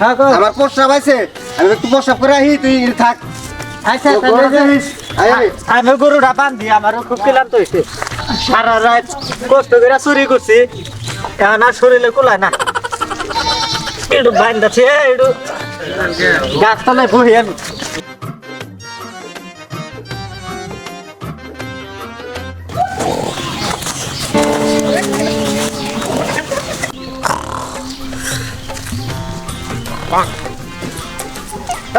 হ্যাঁ কও। আমার প্রস্রাব আছে আমি একটু প্রস্রাব করে আহি তুই থাক। আচ্ছা। আমি গরুটা বান্ধি আমারও খুব ক্লান্ত হয়েছে সারা রাত কষ্ট করে চুরি করছি। এখন আর শরীরে কোলায় না। একটু বান্ধাছে একটু গাছতলায় বহি আমি।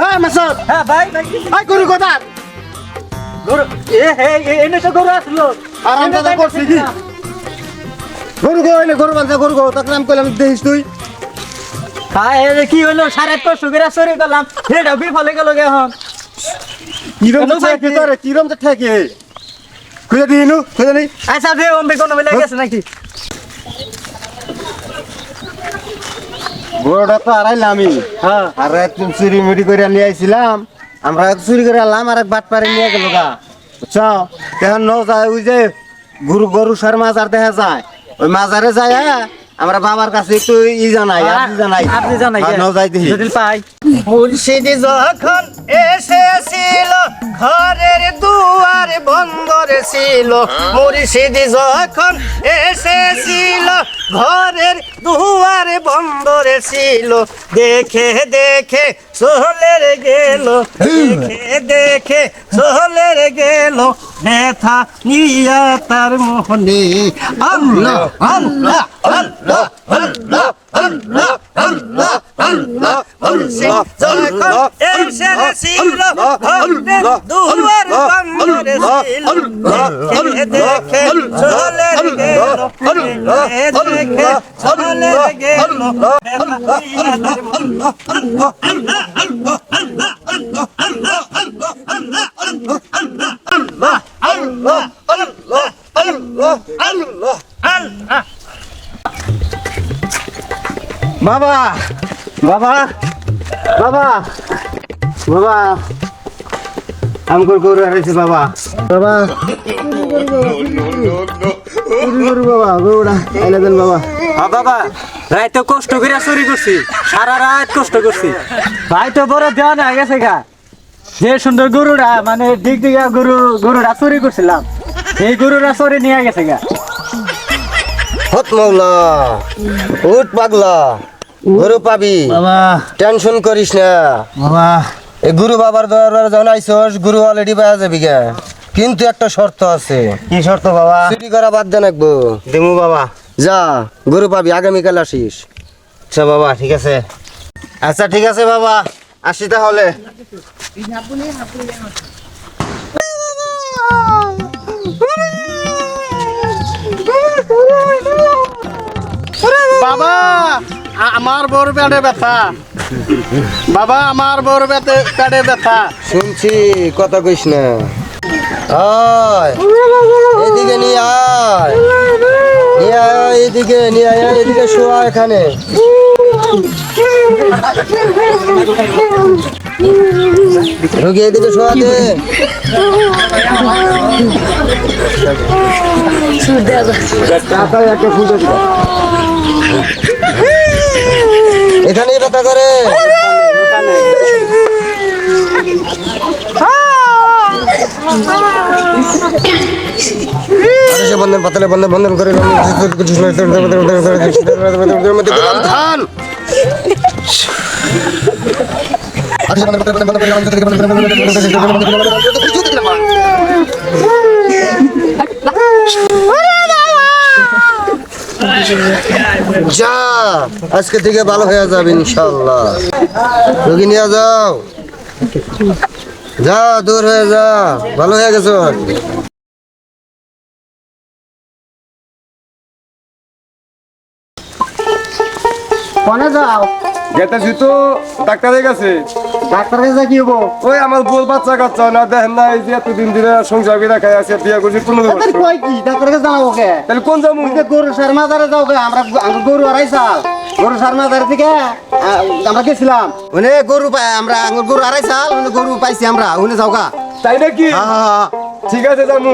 এই মাসুদ। হ্যাঁ ভাই। ভাই আই গরু কথা গরু এ হে এনে তো গরু আসলো। আর আমরা তো করছি কি? গরু গো এনে গরু বান্ধা গরু গো তাকে আমি কইলাম দেখিস তুই। হ্যাঁ এ কি হলো? সাড়ে আট কষ্ট করে চুরি করলাম সেটা বিফলে গেল গে এখন। কিরম তো ঠেকে কি? তোরে কিরম তো ঠেকে? খুঁজে দিই নু খুঁজে দিই। আচ্ছা দে অম্বে কোনো মিলে গেছে নাকি? গরুটা তো আড়াইলামই হ্যাঁ। আর এক চুরি মুড়ি করে নিয়ে আইছিলাম। আমরা এক চুরি করে আলাম আর এক বাট পারে নিয়ে গেল গা। বুঝছ? তখন ন যায় ওই যে গরু গরু সার মাজার দেখা যায়। ওই মাজারে যায় হ্যাঁ, আমরা বাবার কাছে একটু ই জানাই আপনি জানাই। আপনি জানাই আর ন যাই দেখি। পাই। মুর্শিদি যখন এসেছিল, ঘরের দুয়ার বন্ধ রে ছিল। মুর্শিদি যখন এসেছিল, ঘরের দুয়ার বন্ধ রে ছিল। দেখে দেখে চলে গেল। দেখে দেখে চলে গেল। ব্যথা নিয়া তার মোহনে। আল্লাহ আল্লাহ আল্লাহ আল্লাহ আল্লাহ। আল্লাহ আল্লাহ মুর্শিদ যখন এসেছিল ঘরের দুয়ার বন্ধ রে ছিল দেখে দেখে চলে গেল দেখে দেখে চলে গেল ব্যথা নিয়া তার মোহনে বাবা বাবা বাবা বাবা। আমগর গরু হারাইছে বাবা। বাবা। চুরি গরু বাবা। গরুটা এনে দেন বাবা। হ্যাঁ বাবা রাইতে কষ্ট করে চুরি করছি। সারা রাত কষ্ট করছি। ভাই তো বড় দেওয়া না গেছে গা। যে সুন্দর গরুটা মানে দিক দিকে গরু গরুটা চুরি করছিলাম এই গরুটা চুরি নিয়ে গেছে গা। হত মৌলা উঠ পাগলা গরু পাবি টেনশন করিস না। বাবা। এই গুরু বাবার দরবারে যখন আইসস গুরু অলরেডি পাওয়া যাবি গে। কিন্তু একটা শর্ত আছে। কি শর্ত বাবা? চুরি করা বাদ দেন একবো দিমু বাবা। যা গরু পাবি আগামীকাল আসিস। আচ্ছা বাবা ঠিক আছে। আচ্ছা ঠিক আছে বাবা। আসি তাহলে। বাবা আমার বড় পেটে ব্যথা। বাবা, আমার বড় পেটে পেটে ব্যথা। শুনছি, কথা কইস না। আয়, এদিকে নিয়ে আয়। নিয়ে এদিকে, নিয়ে আয়, এদিকে শোয়া এখানে। রোগী এদিকে শোয়া দে। একটা ফুল দে দিবা। এখানেই ব্যথা করে বন্ধন পাতলে বন্ধন বন্ধন করে ধান যা, আজকে থেকে ভালো হয়ে যাবে ইনশাল্লাহ। রোগী নিয়ে যাও। যা, দূর হয়ে যা, ভালো হয়ে গেছো। কোনে যাও গেতেছি তো, ডাক্তারের কাছে। ডাক্তারের কাছে কি হব ওই আমার বল বাচ্চা কাচ্চা না দেখেন না এই যে এতদিন ধরে সংসার করে খাই আছে বিয়ে করছি কয় কি? ডাক্তারের কাছে জানাব কে? তাহলে কোন যাব ওই যে গরু সার মাজারে যাও গে আমরা আমরা গরু আড়াই সাল। গরু সার মাজারে থেকে আমরা গেছিলাম। ওনে গরু পাই আমরা আঙ্গুর গরু আড়াই সাল ওনে গরু পাইছি আমরা ওনে যাও গা। তাই নাকি। ঠিক আছে যাব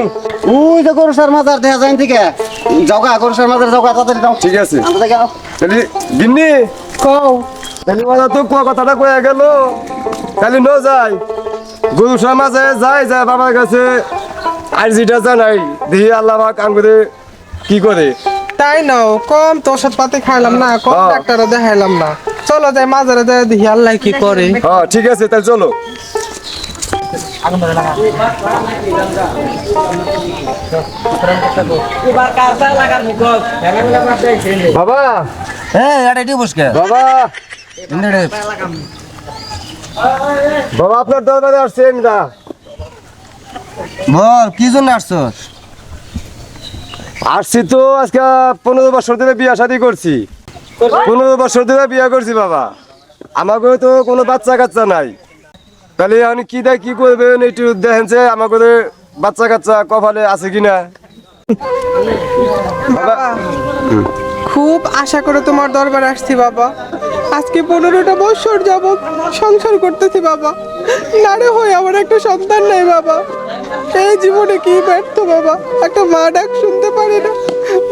ওই যে গরু সার মাজার দেখা যায় থেকে যাও গা গরু সার মাজারে যাও গা তাড়াতাড়ি যাও। ঠিক আছে। আমরা যাও গিন্নি? কও। তাহলে বাবা তো কুয়া কথাটা কয়ে গেল। তাহলে ন যাই গরু যাই যায় বাবার কাছে আর যেটা জানাই। দেখি আল্লাহ পাক কি করে? তাই নাও কম তো ওষুধ পাতি খাইলাম না কম হ্যাঁ। ডাক্তারে দেখাইলাম না। চলো যাই মাজারে যাই দেখি আল্লাহ কি করে। হ্যাঁ ঠিক আছে তাহলে চলো। বাবা। হ্যাঁ এটা বসকে। বাবা। বাবা আপনার দরবারে আসছেন না বল কি জন্য আসছস? আসছি তো আজকে পনেরো বছর ধরে বিয়া শাদি করছি। পনেরো বছর ধরে বিয়া করছি বাবা। আমাকে তো কোনো বাচ্চা কাচ্চা নাই। তাহলে আপনি কি দেয় কি করবেন একটু দেখেন যে আমাকে বাচ্চা কাচ্চা কপালে আছে কিনা। বাবা। খুব আশা করে তোমার দরবার আসছি বাবা। আজকে পনেরোটা বছর যাব সংসার করতেছি বাবা। নারে হয়ে আমার একটা সন্তান নেই বাবা। এই জীবনে কি ব্যর্থ বাবা? একটা মা ডাক শুনতে পারি না।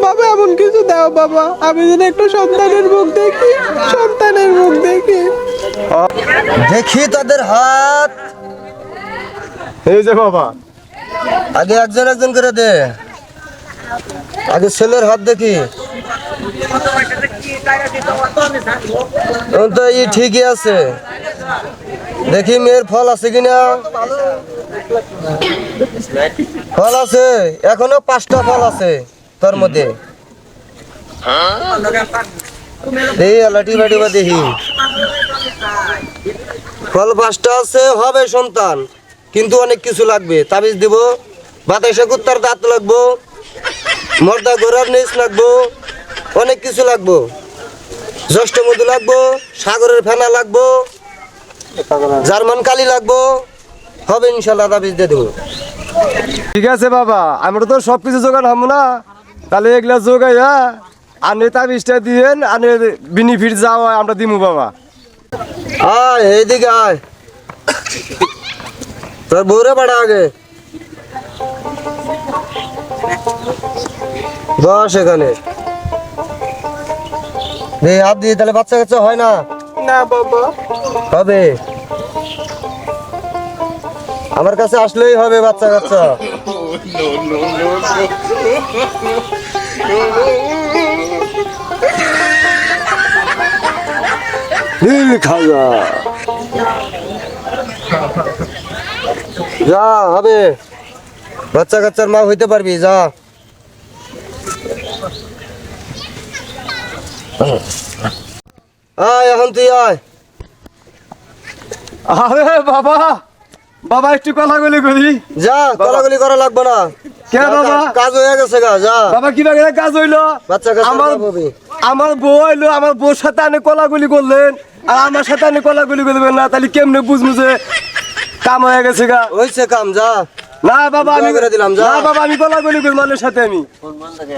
বাবা এমন কিছু দাও বাবা। আমি যেন একটু সন্তানের মুখ দেখি সন্তানের মুখ দেখি। দেখি তাদের হাত। এই যে বাবা। আগে একজন একজন করে দে। আগে ছেলের হাত দেখি। তো ই ঠিকই আছে। দেখি মেয়ের ফল আছে কিনা। ফল আছে, এখনও পাঁচটা ফল আছে তোর মধ্যে। এই লাঠি বাটি বা দেখি। ফল পাঁচটা আছে, হবে সন্তান, কিন্তু অনেক কিছু লাগবে। তাবিজ দিব, বাতাসে কুত্তার দাঁত লাগবো, মর্দা গোড়ার নিচ লাগবো। অনেক কিছু লাগবো। জ্যৈষ্ঠ মধু লাগবো সাগরের ফেনা লাগবো জার্মান কালি লাগবো হবে ইনশাল্লাহ তাবিজ দিয়ে দেবো। ঠিক আছে বাবা আমরা তো সব কিছু জোগাড় হব না। তাহলে এগুলা জোগাইয়া আনে তাবিজটা দিয়েন আনে বেনিফিট যাওয়া আমরা দিমু বাবা। আয় এইদিকে আয়। তোর বউরে পাঠা আগে। বস এখানে। দে হাত দিয়ে তাহলে বাচ্চা কাচ্চা হয় না। না বাবা। হবে। আমার কাছে আসলেই হবে বাচ্চা কাচ্চা। নীল খাজা। যা হবে। বাচ্চা কাচ্চার মা হইতে পারবি যা। আয় এখন তুই আয়। আরে বাবা বাবা একটু কথা করি। যা করা লাগবে না। বাবা? কাজ হয়ে গেছে গা যা। বাবা কি বাগে কাজ হইল? বাচ্চা কাচ্চা আমার বউ হইল আমার বউর সাথে আনে কলাগুলি করলেন আর আমার সাথে আনে কলাগুলি করবেন না তাহলে কেমনে বুঝব যে কাম হয়ে গেছে গা? হইছে কাম যা। না বাবা আমি করে দিলাম, যা। না বাবা আমি কলাগুলি করি মানুষের সাথে আমি।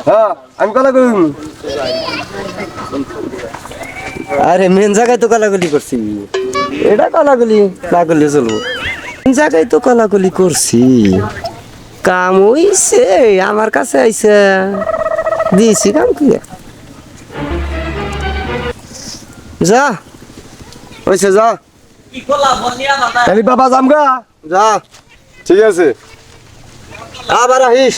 হ্যাঁ আমি কলাগুলি করি। আরে মেন জায়গায় তো কলাগুলি করছি। এটা কলাগুলি না করলে চলবো। মেন জায়গায় তো কলাগুলি করছি। কাম হইছে আমার কাছে আইছে। দিয়েছি কাম কি? যা। হইছে যা। তাহলে বাবা জামগা যা। ঠিক আছে। আবার আহিস